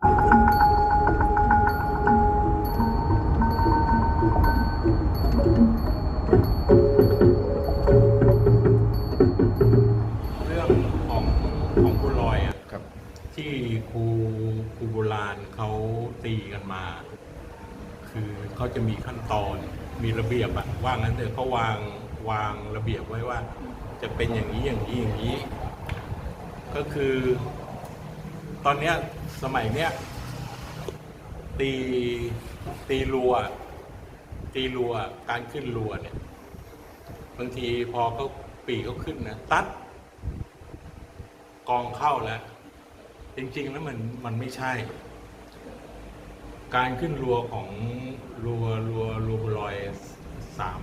เรื่องของของบุญลอยอะครับที่ครูครูโบราณเขาตีกันมา คือเขาจะมีขั้นตอนมีระเบียบอะว่างั้นเถอะเขาวางวางระเบียบไว้ว่า จะเป็นอย่างนี้อย่างนี้อย่างนี้ ก็คือ ตอนเนี้ย สมัยเนี้ยตีตีรัว ตีรัวการขึ้นรัวเนี่ย บางทีพอเขาปีเขาขึ้นนะตัด กองเข้าแล้ว จริง ๆ แล้วมันมันไม่ใช่ การขึ้นรัวของรัวรัวรัวบัวลอยสาม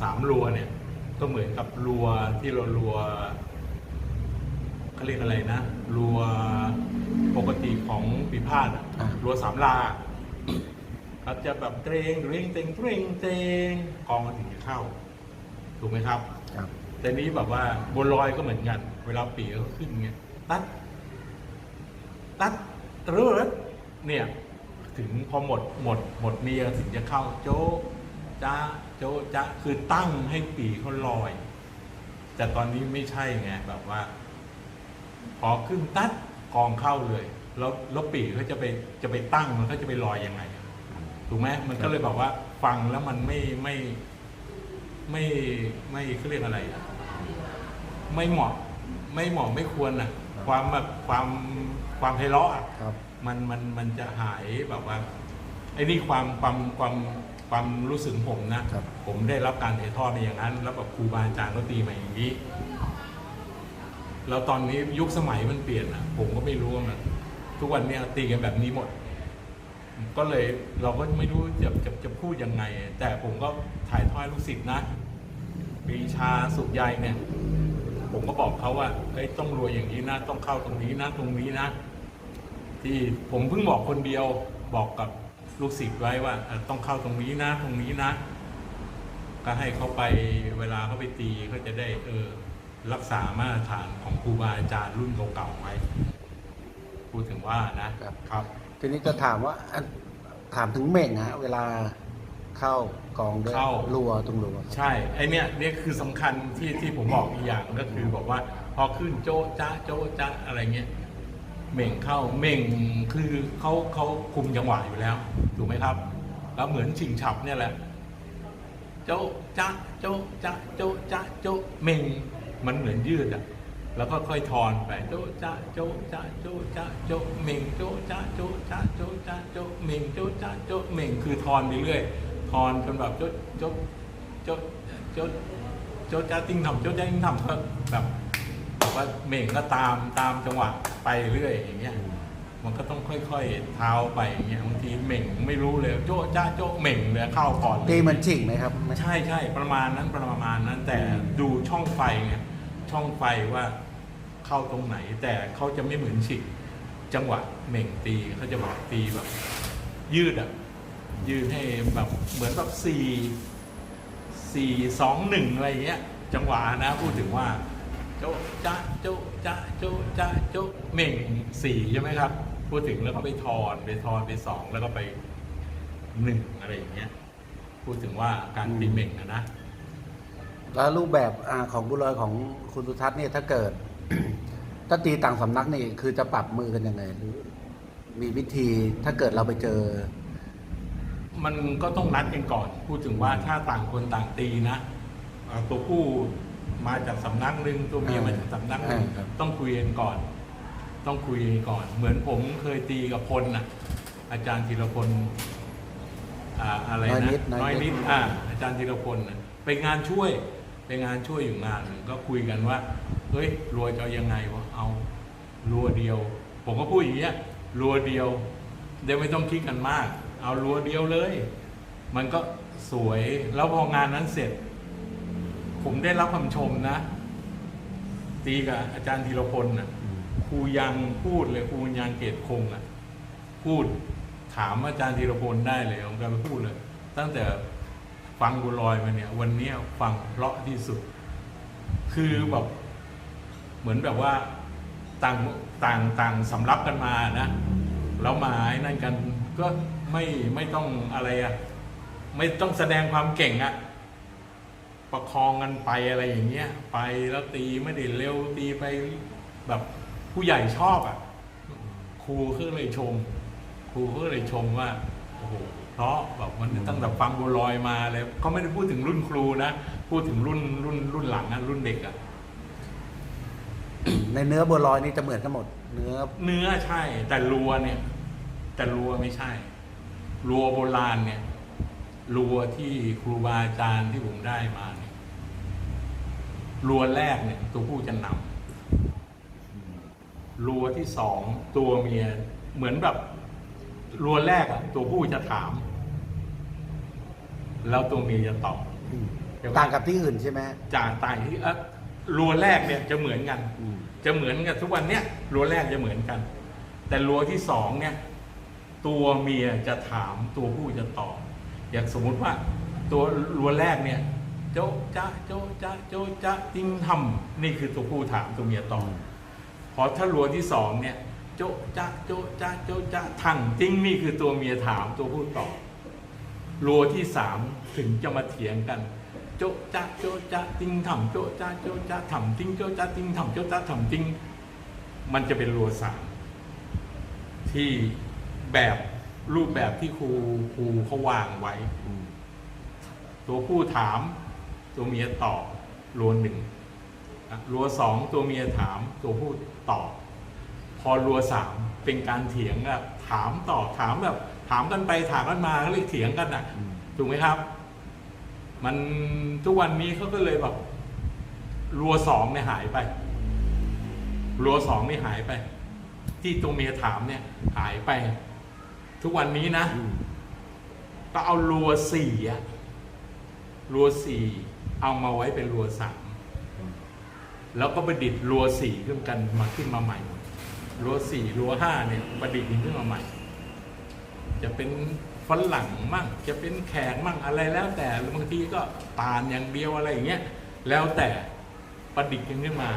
สามรัวเนี่ย ก็เหมือนกับรัวที่เรารัว เขาเรียกอะไรนะรัวปกติของปีพาดอะอ่ารัวสามลาเขาจะแบบเตรงเตรงเตรงเตรงเตรงกองมันถึงจะเข้า ถูกไหมครับ ครับแต่นี้แบบว่าบนลอยก็เหมือนกัน เวลาปีเขาขึ้นเงี้ยตัด ตัดเรือเนี่ย ถึงพอหมดหมด หมดเมียถึงจะเข้า โจ๊ะจ้าโจ๊ะจ้าคือตั้งให้ปีเขาลอย แต่ตอนนี้ไม่ใช่ไงแบบว่า พอขึ้นตัดกองเข้าเลย แล้วแล้วปีเขาจะไปจะไปตั้งมันเขาจะไปลอยยังไงอะถูกไหมมันก็เลยแบบว่าฟังแล้วมันไม่ไม่ไม่ไม่เขาเรียกอะไรอะไม่เหมาะไม่เหมาะไม่ควรอะ ความแบบความความไพเราะอะครับ มันมันมันจะหายแบบว่าไอ้นี่ความความความความรู้สึกผมนะ ครับ ผมได้รับการถ่ายทอดมาอย่างนั้น แล้วแบบครูบาอาจารย์ก็ตีมาอย่างนี้ แล้วตอนนี้ยุคสมัยมันเปลี่ยนอะ ผมก็ไม่รู้ว่ามันทุกวันเนี้ยตีกันแบบนี้หมด ก็เลยเราก็ไม่รู้จะจะจะพูดยังไง แต่ผมก็ถ่ายทอดลูกศิษย์นะปรีชาสุขใยเนี่ย ผมก็บอกเขาว่าเอ้ยต้องรวยอย่างนี้นะ ต้องเข้าตรงนี้นะตรงนี้นะ ที่ผมเพิ่งบอกคนเดียวบอกกับลูกศิษย์ไว้ว่าเอ่อต้องเข้าตรงนี้นะ ตรงนี้นะ ก็ให้เขาไปเวลาเขาไปตีเขาจะได้เออ รักษามาตรฐานของครูบาอาจารย์รุ่นเก่าๆไว้ พูดถึงว่านะครับ ครับ ทีนี้จะถามว่าอันถามถึงเม่งฮะเวลาเข้ากองด้วยเข้า รัวตรงรัวใช่ไอเนี้ยเนี่ยคือสำคัญที่ที่ผมบอกอีกอย่างก็คือบอกว่า พอขึ้นโจ๊ะจ้าโจ๊ะจ้าอะไรเงี้ยเหม่งเข้าเหม่งคือเขาเขาคุมจังหวะอยู่แล้วถูกไหมครับ แล้วเหมือนชิงฉับเนี่ยแหละ โจ๊ะจ้าโจ๊ะจ้าโจ๊ะจ้าโจ๊ะเหม่ง มันเหมือนยืดอะแล้วก็ค่อยทอนไปโจ๊ะจ้าโจ๊ะจ้าโจ๊ะจ้าโจ๊ะเม่งโจ๊ะจ้าโจ๊ะจ้าโจ๊ะจ้าโจ๊ะเม่งโจ๊ะจ้าโจ๊ะเม่งคือทอนไปเรื่อยทอนจนแบบโจ๊ะโจ๊ะโจ๊ะโจ๊ะโจ๊ะจ้าติ้งทำโจ๊ะจ้าติ้งทำก็แบบแบบว่าเม่งก็ตามตามจังหวะไปเรื่อยอย่างเงี้ย มันก็ต้องค่อยๆเท้าไปอย่างเงี้ยบางทีเหม่งไม่รู้เลยโจ๊ะจ้าโจ๊ะเหม่งเลยเข้าก่อนเลย ตีมันจริงไหมครับไม่ใช่ใช่ประมาณนั้นประมาณนั้นแต่ดูช่องไฟไงช่องไฟว่าเข้าตรงไหน แต่เขาจะไม่เหมือนฉิกจังหวะเหม่งตีเขาจะบอกตีแบบ ยืดอะยืดให้แบบเหมือนแบบสี่สี่สองหนึ่งอะไรอย่างเงี้ย จังหวะนะพูดถึงว่าโจะจะโจะจะโจะจะโจะเหม่งสี่ใช่ไหมครับ พูดถึงแล้วก็ไปทอนไปทอนไปสองแล้วก็ไปหนึ่งอะไรอย่างเงี้ย พูดถึงว่าการตีเหม่งอะนะ แล้วรูปแบบอาของบุญลอยของคุณสุทัศน์เนี่ยถ้าเกิด ถ้าตีต่างสำนักนี่คือจะปรับมือกันยังไงหรือ มีวิธีถ้าเกิดเราไปเจอ มันก็ต้องนัดกันก่อน พูดถึงว่าถ้าต่างคนต่างตีนะเอ่อตัวผู้มาจากสำนักหนึ่งตัวเมียมาจากสำนักหนึ่งอ่าครับ ต้องคุยกันก่อน ต้องคุยกันก่อน เหมือนผมเคยตีกับพลน่ะ อาจารย์ธีรพลอ่าอะไรน้อยนะนิดน้น้ออยยนินิดดอ่าอาจารย์ธีรพลน่ะไปงานช่วยไปงานช่วยอยู่งานหนึ่งก็คุยกันว่าเฮ้ยรัวจะเอายังไงวะเอารัวเดียว ผมก็พูดอย่างเงี้ยรัวเดียว เดี๋ยวไม่ต้องคิดกันมาก เอารัวเดียวเลย มันก็สวยแล้วพองานนั้นเสร็จ ผมได้รับคำชมนะ ตีกับอาจารย์ธีรพลนะ ครูยังพูดเลยครูยังเกตคงอะพูดถามอาจารย์ธีรพลได้เลยผมก็ไปพูดเลย ตั้งแต่ฟังบุลอยมาเนี่ย วันนี้ฟังเพราะที่สุด คือแบบเหมือนแบบว่าต่างต่างต่างสำรับกันมานะแล้วมาไอ้นั่นกันก็ไม่ไม่ต้องอะไรอะไม่ต้องแสดงความเก่งอะประคองกันไปอะไรอย่างเงี้ย ไปแล้วตีไม่ได้เร็วตีไปแบบ ผู้ใหญ่ชอบอะครูก็เลยชม ครูก็เลยชมว่าโอ้โหเพราะแบบมันตั้งแต่ฟังบัวลอยมาเลยเขาไม่ได้พูดถึงรุ่นครูนะพูดถึงรุ่นรุ่นรุ่นหลังอะรุ่นเด็กอะในเนื้อบัวลอยนี่จะเหมือนกันหมด เนื้อ เนื้อใช่ แต่รัวเนี่ย แต่รัวไม่ใช่ รัวโบราณเนี่ย รัวที่ครูบาอาจารย์ที่ผมได้มาเนี่ยรัวแรกเนี่ยตัวผู้จะนำ รัวที่สองตัวเมียเหมือนแบบรัวแรกอะตัวผู้จะถาม แล้วตัวเมียจะตอบอืมเดี๋ยวต่างกับที่อื่นใช่ไหมจากต่างที่เอะรัวแรกเนี่ยจะเหมือนกัน อืมจะเหมือนกันทุกวันเนี้ยรั้วแรกจะเหมือนกัน แต่รั้วที่สองเนี่ยตัวเมียจะถามตัวผู้จะตอบอย่างสมมุติว่า ตัวรั้วแรกเนี่ยโจะจ้าโจะจ้าโจะจ้าติ้งทำนี่คือตัวผู้ถามตัวเมียตอบ พอถ้ารัวที่สองเนี่ยโจะจ้าโจะจ้าโจะจ้าทั้งติ้งนี่คือตัวเมียถามตัวผู้ตอบรัวที่สามถึงจะมาเถียงกัน โจะจะโจะจะติงถ่ำโจะจะโจะจะถ่ำติงโจะจะติงถ่ำโจะจะถ่ำติงมันจะเป็นรัวสามที่แบบรูปแบบที่ครูครูเขาวางไว้ ตัวผู้ถาม ตัวเมียตอบรัวหนึ่ง รัวสองตัวเมียถามตัวผู้ตอบ พอรัวสามเป็นการเถียงอะถามตอบถามแบบ ถามกันไปถามกันมาเขาเรียกเถียงกันอะถูกไหมครับ มันทุกวันนี้เขาก็เลยแบบรัวสองเนี่ยหายไปรัวสองนี่หายไป ที่ตัวเมียถามเนี่ย หายไป ทุกวันนี้นะก็เอารัวสี่อะรัวสี่เอามาไว้เป็นรัวสาม แล้วก็ประดิษฐ์รัวสี่ขึ้นกันมาขึ้นมาใหม่รัวสี่รัวห้าเนี่ยประดิษฐ์ขึ้นมาใหม่ จะเป็นฝรั่งมั่งจะเป็นแขกมั่งอะไรแล้วแต่บางทีก็ตาลอย่างเดียวอะไรอย่างเงี้ยแล้วแต่ประดิษฐ์กันขึ้นมา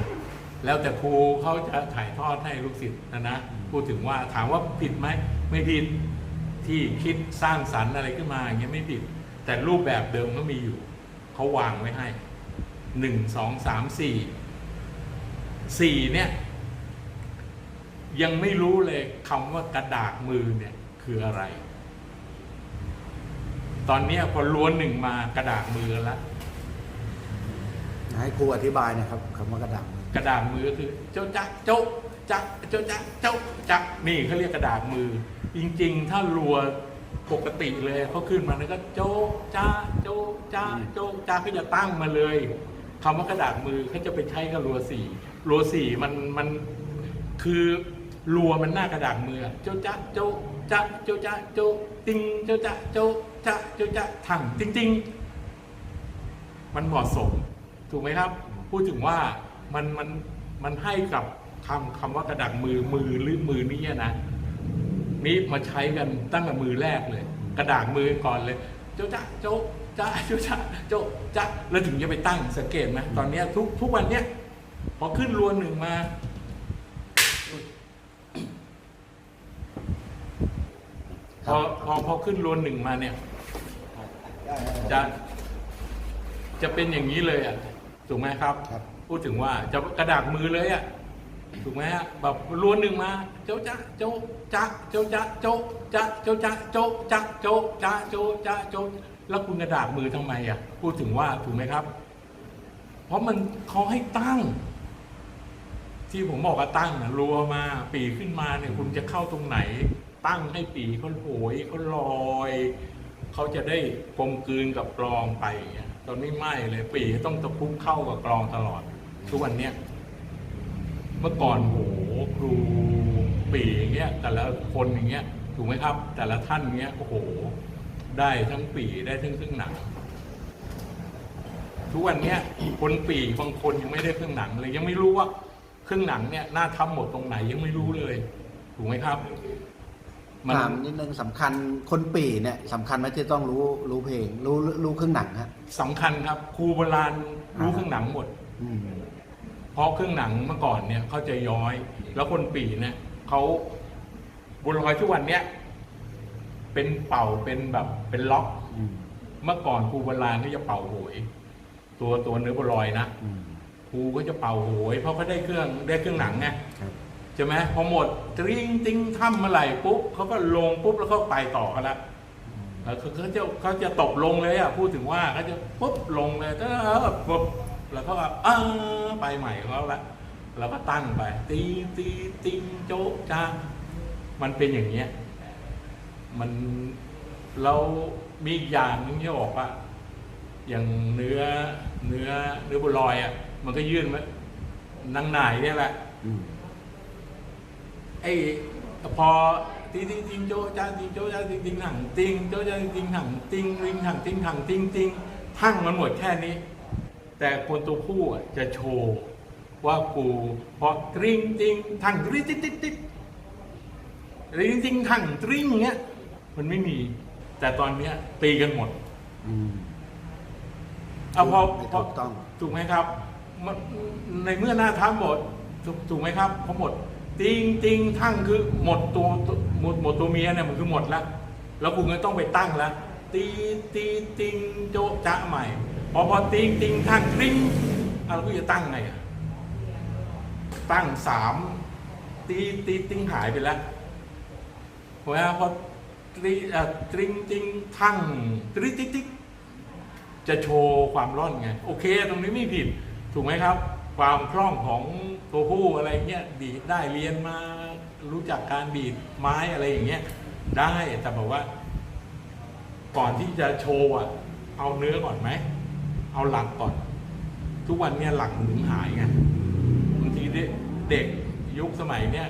แล้วแต่ครูเขาจะถ่ายทอดให้ลูกศิษย์นะนะพูดถึงว่าถามว่าผิดไหมไม่ผิดที่คิดสร้างสรรค์อะไรขึ้นมาอย่างเงี้ยไม่ผิด แต่รูปแบบเดิมก็มีอยู่เขาวางไว้ให้หนึ่งสองสามสี่ สี่เนี่ยยังไม่รู้เลยคำว่ากระดาษมือเนี่ยคืออะไร ตอนเนี้ยพอล้วนหนึ่งมากระดาษมือแล้วให้ครูอธิบายหนะครับคำว่ากระดาษกระดาษมือคือเจ้าจ๊ะโจ๊ะจ๊ะเจ้าจ๊ะโจ๊ะจ๊ะนี่เขาเรียกกระดาษมือ จริง ๆ ถ้ารัวปกติเลยเขาขึ้นมาแล้วก็โจ๊ะจ๊ะโจ๊ะจ๊ะโจ๊ะจ๊ะเขาจะตั้งมาเลยคำว่ากระดาษมือเขาจะไปใช้กับรัวสี่ รัวสี่มันมันคือรัวมันหน้ากระดาษมือโจ๊ะจ๊ะโจ๊ะจ๊ะโจ๊ะจ๊ะโจ๊ะติงโจ๊ะจ๊ะโจ๊ะจ๊ะโจ๊ะจ๊ะถังจริง ๆ มันเหมาะสม ถูกไหมครับ พูดถึงว่ามันมันมันให้กับคำคำว่ากระดักมือมือหรือมือนี้นะนี่มาใช้กันตั้งแต่มือแรกเลย กระดาษมือก่อนเลยโจ๊ะจ๊ะโจ๊ะจ๊ะโจ๊ะจ๊ะโจ๊ะจ๊ะแล้วถึงจะไปตั้งสังเกตไหมตอนนี้ทุกทุกวันเนี้ย พอขึ้นรวนหนึ่งมาพอพอพอขึ้นรวนหนึ่งมาเนี่ย จะจะเป็นอย่างนี้เลยอะถูกไหมครับครับพูดถึงว่าจะกระดาษมือเลยอะถูกไหมฮะแบบล้วนหนึ่งมาโจ๊ะจ๊ะโจ๊ะจ๊ะโจ๊ะจ๊ะโจ๊ะจ๊ะโจ๊ะจ๊ะโจ๊ะจ๊ะโจ๊ะจ๊ะโจ๊ะจ๊ะโจ๊ะแล้วคุณกระดาษมือทำไมอะพูดถึงว่าถูกไหมครับ เพราะมันเขาให้ตั้ง ที่ผมบอกว่าตั้งนะรัวมา ปีขึ้นมาเนี่ยคุณจะเข้าตรงไหน ตั้งให้ปีเขาโหยเขาลอย เขาจะได้กลมกลืนกับกลองไป ตอนนี้ไม่เลยปีต้องตะคุบเข้ากับกลองตลอด ทุกวันเนี้ยเมื่อก่อนโหครูปีอย่างเงี้ยแต่ละคนอย่างเงี้ยถูกไหมครับ แต่ละท่านเงี้ยโอ้โห ได้ทั้งปีได้ทั้งเครื่องหนัง ทุกวันเนี้ยคนปีบางคนยังไม่ได้เครื่องหนังเลยยังไม่รู้ว่า ครื่องหนังเนี่ยหน้าทำหมดตรงไหนยังไม่รู้เลย ถูกไหมครับมันถามนิดนึงสำคัญคนปีเนี่ยสำคัญไหมที่ต้องรู้รู้เพลง รู้รู้เครื่องหนังฮะสำคัญครับครูโบราณรู้เครื่องหนังหมดอืมเพราะเครื่องหนังเมื่อก่อนเนี่ยเขาจะย้อย แล้วคนปีเนี่ยเขาบัวลอยทุกวันเนี้ยเป็นเป่าเป็นแบบเป็นล็อกอืมเมื่อก่อนครูโบราณก็จะเป่าโหยตัวตัวเนื้อบัวลอยนะอืม ครูก็จะเป่าโหย เพราะเขาได้เครื่องได้เครื่องหนังไงครับใช่ไหมพอหมดตริ้งติ้งถ้ำเมื่อไหร่ปุ๊บเขาก็ลงปุ๊บแล้วก็ไปต่อกันละเออเขาเขาจะเขาจะตกลงเลยอะพูดถึงว่าเขาจะปุ๊บลงเลยก็ปุ๊บแล้วก็อ้าไปใหม่ของเขาละแล้วก็ตั้งไป ตีตีติงโจ๊ะจ้ามันเป็นอย่างเงี้ยมันเรามีอีกอย่างหนึงที่บอกว่าอย่างเนื้อเนื้อเนื้อบัวลอยอะ มันก็ยื่นมานังหน่ายเนี่ยแหละอืมไอ้พอติงติงติงโจจ้าติงโจจ้าติงติงหังติงโจจ้าติงติงหังติงริงหังติงหังติงติงทั้งมันหมดแค่นี้ แต่คนตัวผู้อะจะโชว์ว่ากูพอตริงติงทั้งตริงติงติงติงริงติงทั้งตริงเงี้ยมันไม่มี แต่ตอนเนี้ยตีกันหมดอืม เอาพอไม่พอถูกต้อง ถูกไหมครับมัน ในเมื่อหน้าท้าหมดถูกถูกไหมครับพอหมดติงติงทั้งคือหมดตัวหมดหมดตัวเมียเนี่ยมันคือหมดแล้วแล้วคุณก็ต้องไปตั้งแล้วตีตีติงโจจะใหม่ พอพอติงติงทั้งตริงเอากูจะตั้งไงอะตั้งสามตีตีติงหายไปแล้วเพราะว่าพอตีอ่อตริงติงทั้งตริติ๊กติ๊กจะโชว์ความร่อนไง โอเค ตรงนี้ไม่ผิด ถูกไหมครับ ความคล่องของตัวผู้อะไรเงี้ยดีดได้เรียนมารู้จักการบีดไม้อะไรอย่างเงี้ยได้แต่บอกว่า ก่อนที่จะโชว์อะเอาเนื้อก่อนไหม เอาหลักก่อน ทุกวันเนี้ยหลักมันถึงหายไงบางทีเด็กยุคสมัยเนี้ย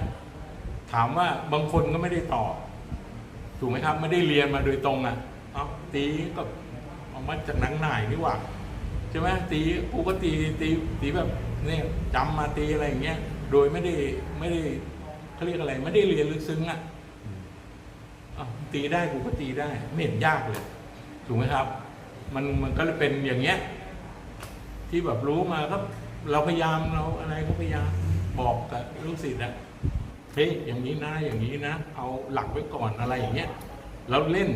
ถามว่าบางคนก็ไม่ได้ตอบถูกไหมครับ ไม่ได้เรียนมาโดยตรงอะเอาตีก็เอามาจากหนังหน่ายนี่หว่า ใช่ไหมตีกูก็ตีตีตีแบบเนี่ยจำมาตีอะไรอย่างเงี้ย โดยไม่ได้ไม่ได้เขาเรียกอะไร ไม่ได้เรียนลึกซึ้งอะเอาตีได้กูก็ตีได้ ไม่เห็นยากเลย ถูกไหมครับ มันมันก็เลยเป็นอย่างเงี้ย ที่แบบรู้มาก็เราพยายามเราอะไรก็พยายามบอกกับลูกศิษย์อะเฮ้ยอย่างนี้นะอย่างนี้นะ เอาหลักไว้ก่อนอะไรอย่างเงี้ยแล้วเล่น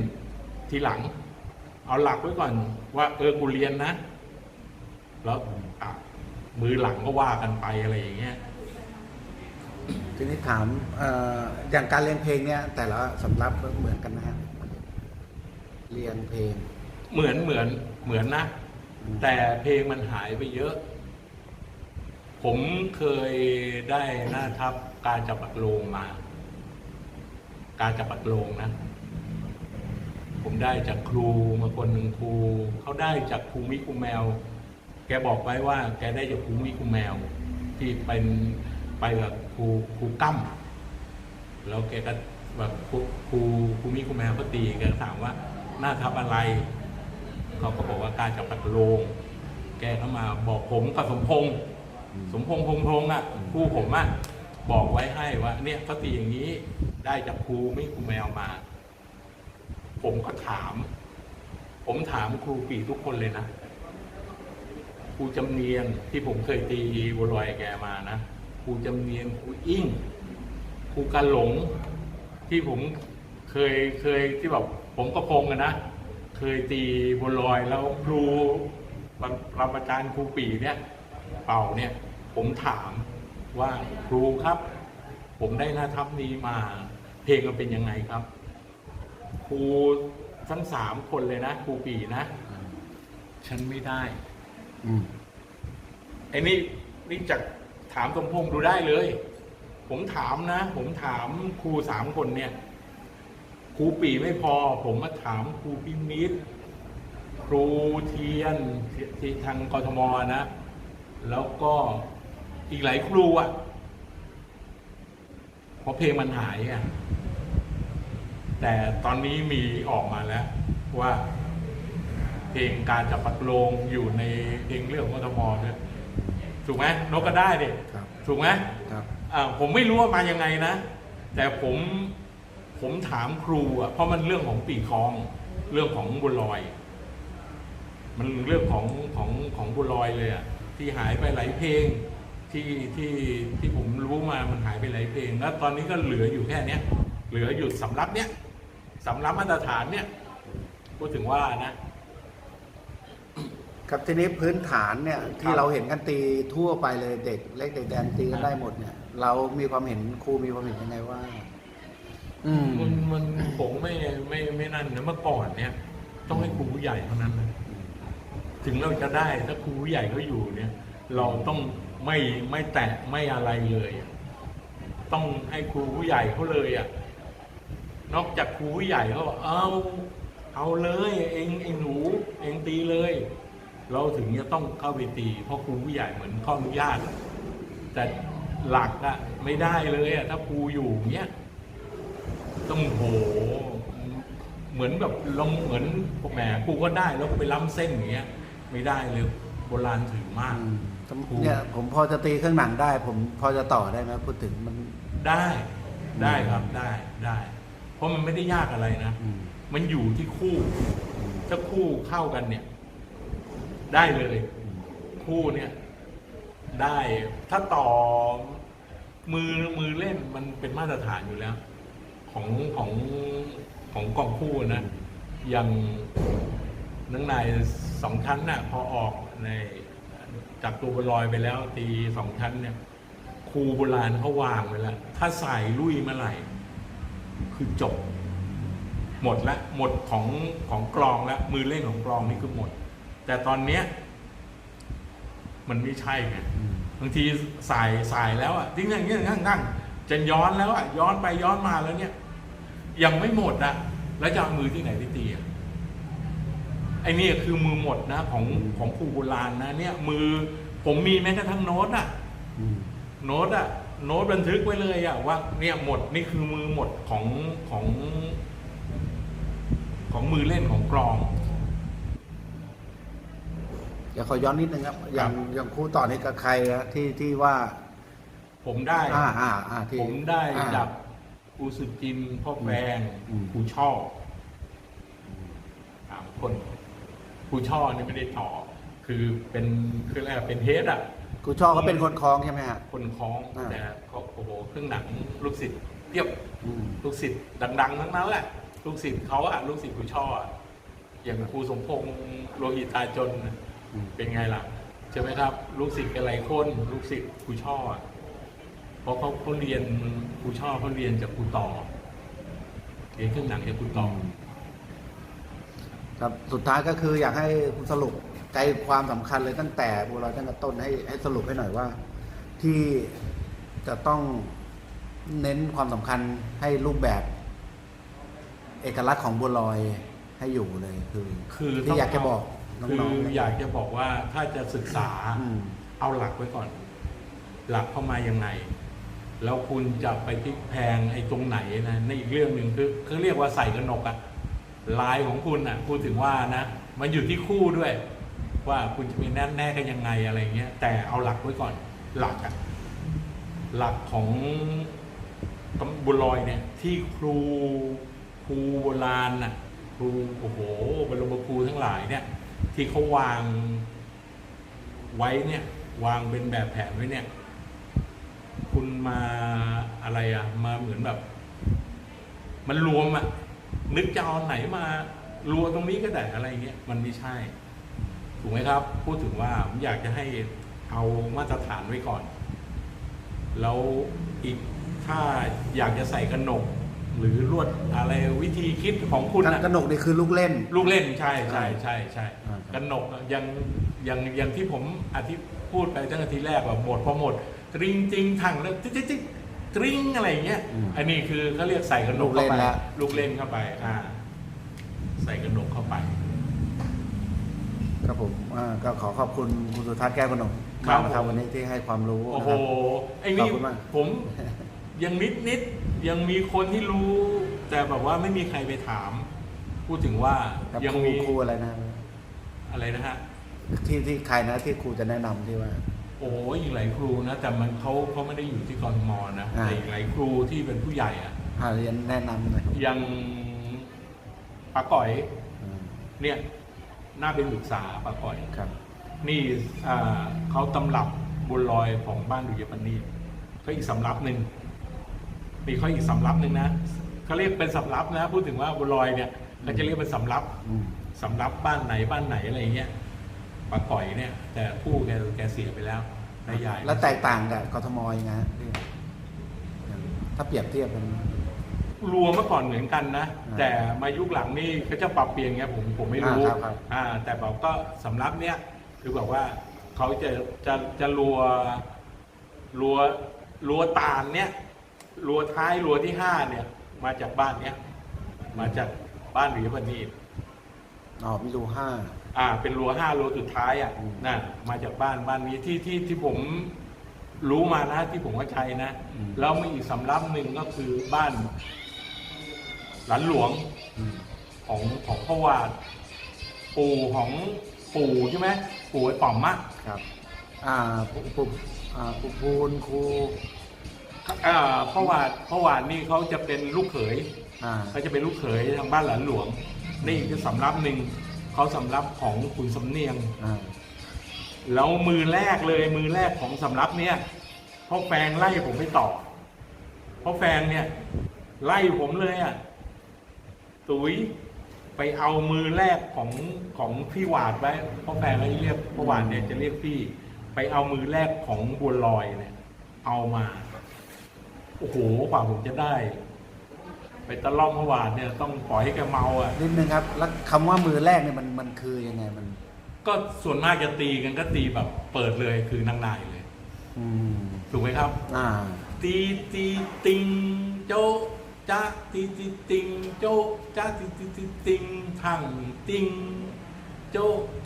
ทีหลัง เอาหลักไว้ก่อนว่าเออกูเรียนนะ แล้วอะมือหลังก็ว่ากันไปอะไรอย่างเงี้ย ทีนี้ถามเอ่ออย่างการเรียนเพลงเนี่ย แต่ละสำรับเหมือนกันไหมฮะเรียนเพลง เหมือนเหมือนเหมือนนะ อืม แต่เพลงมันหายไปเยอะ ผมเคยได้หน้าทับการจับปักโลงมา การจับปักโลงนะ ผมได้จากครูมาคนหนึ่งครู เขาได้จากครูมิครูแมวแก บอกไว้ว่าแกได้จากครูมิครูแมว ที่เป็นไปกับครูครูกั้มแล้วแกก็แบบครูครูครูมิครูแมวก็ตีแกถามว่าหน้าทับอะไร เขาก็บอกว่าการจับปักโลง แกเข้ามาบอกผมกับสมพงษ์สมพงษ์พงษ์พงษ์อะครูผมอะบอกไว้ให้ว่า เนี่ยเขาตีอย่างนี้ได้จากครูไม่ครูแมวมา ผมก็ถาม ผมถามครูปีทุกคนเลยนะ ครูจำเนียนที่ผมเคยตีบัวลอยแกมานะครูจำเนียนครูอิ่งครูกาหลงที่ผมเคยเคยที่แบบผมก็พงกันนะ เคยตีบัวลอยแล้วครูปรมาจารย์ครูปีเนี่ยเป่าเนี่ยผมถามว่าครูครับ ผมได้หน้าทับนี้มาเพลงมันเป็นยังไงครับ ครูทั้งสามคนเลยนะ ครูปีนะ ฉันไม่ได้ อืมไอ้นี่นี่จากถามสมพงษ์ดูได้เลย ผมถามนะ ผมถามครูสามคนเนี่ยครูปีไม่พอ ผมมาถามครูพินิษครูเทียนที่ที่ทางกทมนะ แล้วก็อีกหลายครูอะ่ะเพราะเพลงมันหายอะแต่ตอนนี้มีออกมาแล้วว่า เพลงการจับปักโลงอยู่ในเพลงเรื่องของกทมด้วยถูกไหมนกก็ได้ดิครับถูกไหมครับอ่าผมไม่รู้ว่ามายังไงนะ แต่ผมผมถามครูอะเพราะมันเรื่องของปีคลอง เรื่องของบุญลอย มันเรื่องของของของบุญลอยเลยอะที่หายไปหลายเพลงที่ที่ที่ผมรู้มามันหายไปหลายเพลง แล้วตอนนี้ก็เหลืออยู่แค่เนี้ยเหลืออยู่สำรับเนี้ยสำรับมาตรฐานเนี่ยพูดถึงว่านะ ครับทีนี้พื้นฐานเนี่ยที่ครับเราเห็นกันตีทั่วไปเลยเด็กเล็กเด็กแดงตีกันได้หมดเนี่ย เรามีความเห็นครูมีความเห็นยังไงว่า อืมมันมันผมไม่ไม่ไม่นั่นนะเมื่อก่อนเนี่ย ต้องให้ครูผู้ใหญ่เท่านั้นนะถึงเราจะได้ถ้าครูผู้ใหญ่เขาอยู่เนี่ย เราต้องไม่ไม่แตะไม่อะไรเลยอะต้องให้ครูผู้ใหญ่เขาเลยอะนอกจากครูผู้ใหญ่เขาบอกเอาเอาเลย เองเองหนู เองตีเลย เราถึงจะต้องเข้าไปตีเพราะครูผู้ใหญ่เหมือนข้ออนุญาตอะแต่หลักอะไม่ได้เลยอะถ้าครูอยู่เนี้ยต้องโห เหมือนแบบลงเหมือนแหมกูก็ได้แล้วก็ไปล้ำเส้นอย่างเงี้ย ไม่ได้เลยโบราณถือมากอืมครูเนี่ยผมพอจะตีเครื่องหนังได้ ผมพอจะต่อได้ไหมพูดถึงมันได้ได้ครับได้ได้ เพราะมันไม่ได้ยากอะไรนะอืมมันอยู่ที่คู่ ถ้าคู่เข้ากันเนี่ย ได้เลย คู่เนี่ย ได้ถ้าต่อมือมือเล่นมันเป็นมาตรฐานอยู่แล้ว ของของของกองคู่นะ อย่างนังนายสองชั้นน่ะ พอออกในจากตัวบอลลอยไปแล้ว ตีสองชั้นเนี่ยครูโบราณเขาวางไว้แล้วถ้าใส่ลุยเมื่อไหร่ คือจบ หมดละหมดของของกลองล้วมือเล่นของกลองนี่คือหมด แต่ตอนเนี้ยมันไม่ใช่ไงอืมบางทีสายสายแล้วอะทิ้งอย่างเงี้ยงั้งงั้งจะย้อนแล้วอะย้อนไปย้อนมาแล้วเนี่ย ยังไม่หมดอะ แล้วจะเอามือที่ไหนไปตีอะไอ้นี่คือมือหมดนะ ของของครูโบราณนะ เนี่ย มือผมมีแม้กระทั่งโน้ตอะอืมโน้ตอะโน้ตบันทึกไว้เลยอะว่าเนี่ยหมดนี่คือมือหมดของของ ของมือเล่นของกลอง เดี๋ยวขอย้อนนิดนึงครับ อย่างอย่างครูต่อนี่กับใครอะที่ที่ว่าผมได้ อ่าอ่าอ่าที่ ผมได้อ่าจากครูสุจินต์พ่อแฟงอืมครูช่อสามคนครูช่อนี่ไม่ได้ต่อ คือเป็นคืออะไรอะเป็นเฮดอะครูช่อเขาเป็นคนคล้องใช่ไหมฮะ คนคล้องอ่า แต่ก็โอ้โหเครื่องหนังลูกศิษย์เทียบ อืม ลูกศิษย์ดังๆ ทั้งนั้นแหละ ลูกศิษย์เขาอะลูกศิษย์ครูช่ออะอย่างครูสมพงษ์โลหิตาจนน่ะอืม เป็นไงล่ะใช่ไหมครับ ลูกศิษย์กันหลายคนลูกศิษย์ครูช่ออะเพราะเขาเขาเรียนครูช่อเขาเรียนจากครูต่อเรียนเครื่องหนังจากครูต่อครับสุดท้ายก็คืออยากให้คุณสรุปใจความสำคัญเลยตั้งแต่บัวลอยตั้งแต่ต้นให้ให้สรุปให้หน่อยว่า ที่จะต้องเน้นความสำคัญให้รูปแบบ เอกลักษณ์ของบัวลอยให้อยู่เลยคือ คือที่อยากจะบอก คืน้องอๆอยากจะบอกว่าถ้าจะศึกษาอืม เอาหลักไว้ก่อน หลักเข้ามายังไง แล้วคุณจะไปพลิกแพงไอ้ตรงไหนนะในอีกเรื่องหนึ่งคือเขาเรียกว่าใส่กระหนกอะลายของคุณอะพูดถึงว่านะมันอยู่ที่คู่ด้วย ว่าคุณจะมีแน่แน่กันยังไงอะไรเงี้ยแต่เอาหลักไว้ก่อน หลักอะหลักของตำบุญลอยเนี่ย ที่ครูครูโบราณน่ะครูโอ้โหบรมครูทั้งหลายเนี่ย ที่เขาวางไว้เนี่ย วางเป็นแบบแผนไว้เนี่ย คุณมาอะไรอะ่ะมาเหมือนแบบ มันรวมอะ่ะนึกจะเอาไหนมารวมตรงนี้ก็ได้อะไรเงี้ยมันไม่ใช่ ถูกไหมครับ พูดถึงว่าผมอยากจะให้เอามาตรฐานไว้ก่อน แล้วอีกถ้าอยากจะใส่กระหนก หรือลวดอะไรวิธีคิดของคุณกนะระหนกนี่คือลูกเล่น ลูกเล่นใช่ใช่ใช่ใช่อ่าครับ กันหนกอะยังยังยังที่ผมอธิพูดไปตั้งแต่ทีแรกแบบหมดพอหมดตริงจริงถังแล้วจิ๊กจิ๊กจิ๊กตริงอะไรอย่างเงี้ย อืมอันนี้คือเขาเรียกใส่กระหนกลูกเล่เข้านไปละ ลูกเล่นเข้าไปอ่าใส่กระหนกเข้าไป ครับผมอ่าก็ขอขอบคุณคุณสุทัศน์แก้วกนกครัมาบกนะครับผม วันนี้ที่ให้ความรู้โอ้นะโหครับ ไอ้นี่ขอบคุณมาก ผมยังนิดนิดยังมีคนที่รู้ แต่แบบว่าไม่มีใครไปถาม พูดถึงว่าครับยังครูมี ครูอะไรนะ อะไรนะฮะ ที่ที่ใครนะที่ครูจะแนะนำที่ว่า โอ้ยอีกหลายครูนะ แต่มันเขาเขาไม่ได้อยู่ที่กรทมนะอ่า แต่อีกหลายครูที่เป็นผู้ใหญ่อะอ่าเรียนแนะนำหน่อยครับยังปาก่อย อืมเนี่ยน่าเป็นศึกษาปาก่อย ครับ นี่อ่าเขาตำรับบุญลอยของบ้านดุยปนีเขาอีกสำรับหนึ่งมีเขาอีกสำรับหนึ่งนะเขาเรียกเป็นสำรับนะ พูดถึงว่าบัวลอยเนี่ยเขาจะเรียกเป็นสำรับ อืม สำรับบ้านไหนบ้านไหนอะไรเงี้ยปลาก่อยเนี่ย แต่ผู้แกแกเสียไปแล้วนายใหญ่แล้วแตกต่างกับกทมยังไงฮะพี่ถ้าเปรียบเทียบกันรวมเมื่อก่อนเหมือนกันนะอ่าแต่มายุคหลังนี่เขาจะปรับเปลี่ยนไงผมผมไม่รู้อ่าครับครับ อ่าแต่บอกก็สำรับเนี่ยคือแบบว่าเขาจะจะจะรัวรัวรัวตาลเนี่ยรัวท้ายรัวที่ห้าเนี่ย มาจากบ้านเนี้ยมาจากบ้านหรือปณีต อ๋อมีรูห้า อ่า เป็นรัวห้ารัวสุดท้ายอะอืมน่ะมาจากบ้านบ้านนี้ที่ที่ที่ผมรู้มานะที่ผมเข้าใจนะอืม แล้วมีอีกสำรับหนึ่งก็คือบ้าน หลานหลวงอืมของของพ่อวาด ปู่ของปู่ใช่ไหมปู่ไอ้ป๋อมมะครับ อ่าปุปุอ่าปุปูนครูอ่าพ่อวาดพ่อวาดนี่เขาจะเป็นลูกเขยอ่าเขาจะเป็นลูกเขยทางบ้านหลานหลวง นี่คือสำรับหนึ่งเขาสำรับของขุนสำเนียงอ่าแล้วมือแรกเลยมือแรกของสำรับเนี่ยพ่อแฟงไล่ผมไปต่อพ่อแฟงเนี่ย ไล่ผมเลยอะตุ๋ยไปเอามือแรกของของพี่หวาดไว้พ่อแฟงเขาจะเรียกพ่อหวาดเนี่ยจะเรียกพี่ ไปเอามือแรกของบัวลอยเนี่ย เอามา โอ้โหกว่าผมจะได้ ไปตะล่อมพ่อหวาดเนี่ยต้องปล่อยให้แกเมาอะ นิดนึงครับ แล้วคำว่ามือแรกเนี่ยมันมันคือยังไงมันก็ส่วนมากจะตีกันก็ตีแบบเปิดเลยคือนางนายเลย อืมถูกไหมครับ อ่า ตีตีติงโจจ้าตีตีติงโจจ้าตีตีตีติงทังติงโจ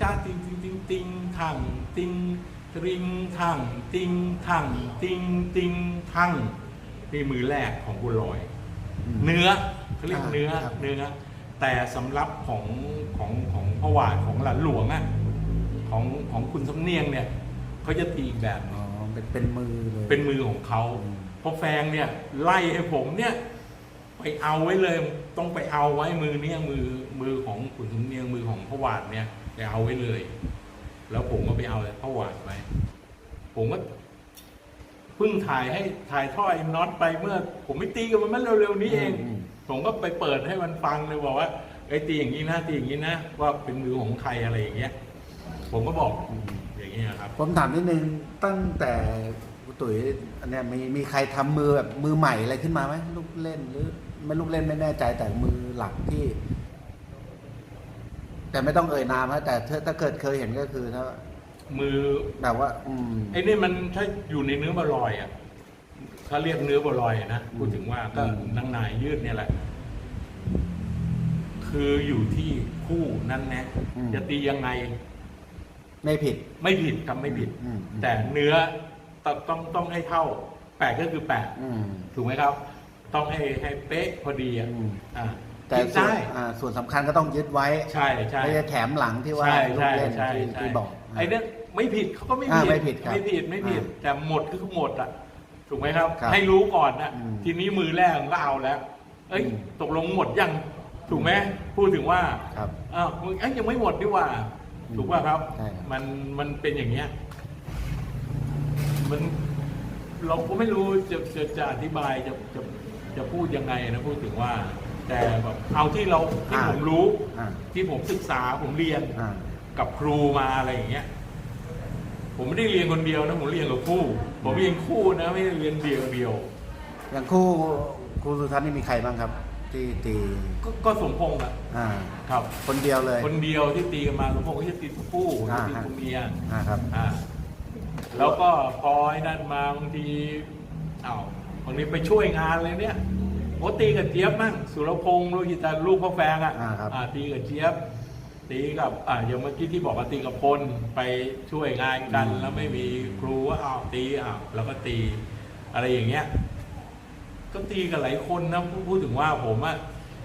จ้าตีตีติงติงทังติงตริงทังติงทังติงติงทังนี่มือแรกของบุญลอยอืม เนื้อเขาเรียกอ่าเนื้อครับ เนื้อ แต่สำรับของของของพระวาดของหลานหลวงอะของของคุณสำเนียงเนี่ยเขาจะตีอีกแบบหนึ่งอ๋อเป็นเป็นมือเลย เป็นมือของเขาอืม เพราะแฟงเนี่ยไล่ให้ผมเนี่ย ไปเอาไว้เลยต้องไปเอาไว้มือเนี่ยมือมือของขุนสำเนียงมือของพระวาดเนี่ยไปเอาไว้เลย แล้วผมก็ไปเอาพระวาดไปผมก็ เพิ่งถ่ายให้ถ่ายทอดไอ้น็อตไปเมื่อ ผมไม่ตีกับมันเมื่อเร็วๆนี้เองมผมก็ไปเปิดให้มันฟังเลยบอกว่าไอ้ยตีอย่างนี้นะตีอย่างนี้นะว่าเป็นมือของใครอะไรอย่างเงี้ย ผมก็บอกอืมอย่างเงี้ยครับ ผมถามนิดนึงตั้งแต่คุณตุ๋ยอันเนี้ยมีมีใครทำมือแบบมือใหม่อะไรขึ้นมาไหมลูกเล่นหรือไม่ลูกเล่นไม่แน่ใจแต่มือหลักที่ แต่ไม่ต้องเอ่ยนามนะแต่ถ้าถ้าเกิดเคยเห็นก็คือถ้า มือแบบว่า อืม ไอ้นี่มันถ้าอยู่ในเนื้อบะลอยอะเขาเรียกเนื้อบะลอยอะนะพูดถึงว่าก็อืม นางนายยืดเนี่ยแหละ คืออยู่ที่คู่นั้นแนะจะตียังไง ไม่ผิด ไม่ผิดทำไม่ผิดอืม แต่เนื้อต้องต้องต้องให้เท่าแปดก็คือแปดอืม ถูกไหมครับ ต้องให้ให้เป๊ะพอดีอะอืม อ่าแต่คิดส่วนได้อ่าส่วนสำคัญก็ต้องยึดไว้ใช่ใช่ไม่ใช่แถมหลังที่ว่าใช่ลูใช่กเล่นใช่ที่ใช่ที่บอกไอ้เนี่ย ไม่ผิดเขาก็ไม่อ่าผิดไม่ผิดครับไม่ผิดไม่ผิดอ่าแต่หมดก็คือหมดอะ ถูกไหมครับ ครับให้รู้ก่อนนะอืมทีนี้มือแรกมันก็เอาแล้ว เอ้ย อืม ตกลงหมดยังถูกไหมพูดถึงว่า ครับ อ้าวมึงเอ้ยยังไม่หมดดีกว่า อืมถูกป่ะครับ ใช่ครับ มันมันเป็นอย่างเงี้ยมันเราก็ไม่รู้จะจะจะอธิบายจะจะจะพูดยังไงนะพูดถึงว่า แต่แบบเอาที่เราที่ผมรู้ อ่าที่ผมศึกษาผมเรียนอ่า กับครูมาอะไรอย่างเงี้ย ผมไม่ได้เรียนคนเดียวนะผมเรียนกับครูผมเรียนคู่นะไม่ได้เรียนเดียวเดียว อย่างคู่ครูสุทัศน์นี่มีใครบ้างครับ ที่ตีก็ก็สมพงษ์อะอ่าครับ คนเดียวเลย คนเดียวที่ตีกันมาสมพงษ์ก็จะตีคู่อ่าตีคู่เมียอ่าครับ อ่าแล้วก็พอไอ้นั่นมาบางทีอ้าวบางทีไปช่วยงานเลยเนี่ยโอ้ตีกับเจี๊ยบมั่งสุรพงษ์ลูกกีตาร์ลูกพ่อแฟงอะอ่าครับ อ่าตีกับเจี๊ยบ ตีกับอ่าอย่างเมื่อกี้ที่บอกว่าตีกับพลไปช่วยงานกันแล้วไม่มีครูว่าอ้าวตีอ้าวแล้วก็ตีอะไรอย่างเงี้ย ก็ตีกับหลายคนนะพูดพูดถึงว่าผมอะ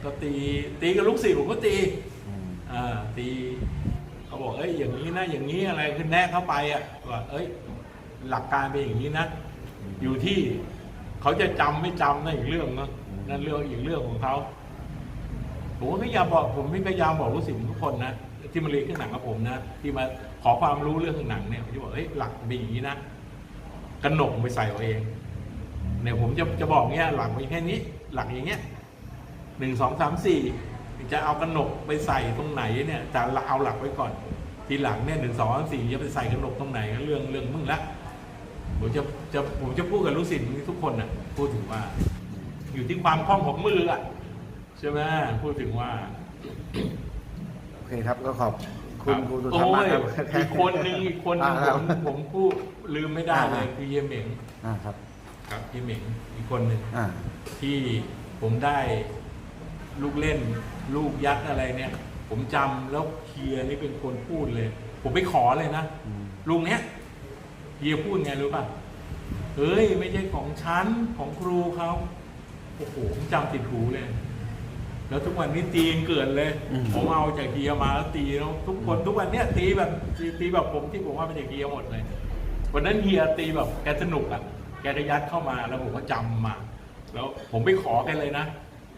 ก็ตีตีกับลูกศิษย์ผมก็ตีอืมอ่าตีเขาบอกเอ้ยอย่างนี้นะอย่างนี้อะไรคือแนะเข้าไปอะว่าเอ้ย หลักการเป็นอย่างนี้นะอยู่ที่เขาจะจำไม่จำนั่นอีกเรื่องนะนั่นเรื่องอีกเรื่องของเขา ผมก็พยายามบอกผมพยายามบอกลูกศิษย์ทุกคนนะที่มาเรียนเรื่องหนังกับผมนะที่มาขอความรู้เรื่องหนังเนี่ยผมจะบอกเฮ้ยหลักเป็นอย่างนี้นะกระหนกไปใส่เอาเองเนี่ยผมจะจะบอกเงี้ยหลักมีแค่นี้ หลักอย่างเงี้ยหนึ่งสองสามสี่จะเอากระหนกไปใส่ตรงไหนเนี่ยจะเอาหลักไว้ก่อน ทีหลังเนี่ยหนึ่งสองสามสี่จะไปใส่กระหนกตรงไหนก็เรื่องเรื่องมึงละผมจะจะผมจะพูดกับลูกศิษย์ทุกคนนะพูดถึงว่า อยู่ที่ความคล่องของมืออะ ใช่ไหมพูดถึงว่าโอเคครับก็ขอบคุณรับคุณสุโอ้ธรรมากยครับอีกคนหนึ่งอีกคนหนึ่งอ่าผมผมพูดลืมไม่ได้เลยอ่าคือเฮียเหม่งอ่าครับ ครับเฮียเหม่งอีกคนหนึ่งอ่าที่ผมได้ลูกเล่น ลูกยัดอะไรเนี่ย ผมจำแล้วเฮียนี่เป็นคนพูดเลย ผมไปขอเลยนะอืมลุงเนี้ยเฮียพูดไงรู้ป่ะเฮ้ย ไม่ใช่ของฉันของครูเขาโอ้โหผมจำติดหูเลย แล้วทุกวันนี้ตีกันเกิดเลยอืมผมเอาจากเฮียมาแล้วตีแล้วทุกคนทุกวันเนี้ยตีแบบตีตีแบบผมที่ผมว่าเป็นจากเฮียหมดเลย วันนั้นเฮียตีแบบแกสนุกอะ แกจะยัดเข้ามาแล้วผมก็จำมา แล้วผมไปขอแกันเลยนะ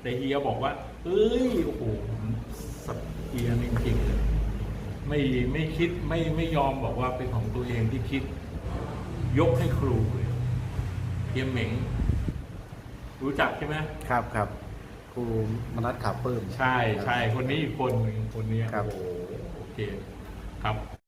แต่เฮียบอกว่า เอ้ยโอ้โหสัตว์เฮียจริงๆเลยไม่ไม่คิดไม่ไม่ยอมบอกว่าเป็นของตัวเองที่คิด ยกให้ครูเลยเฮียเหม็งรู้จักใช่ไหมครับครับ ครูมนัสขาปื้มใช่ใช่คนนี้อีกคนหนึ่งคนนี้ครับ โอ้โหโอเคครับ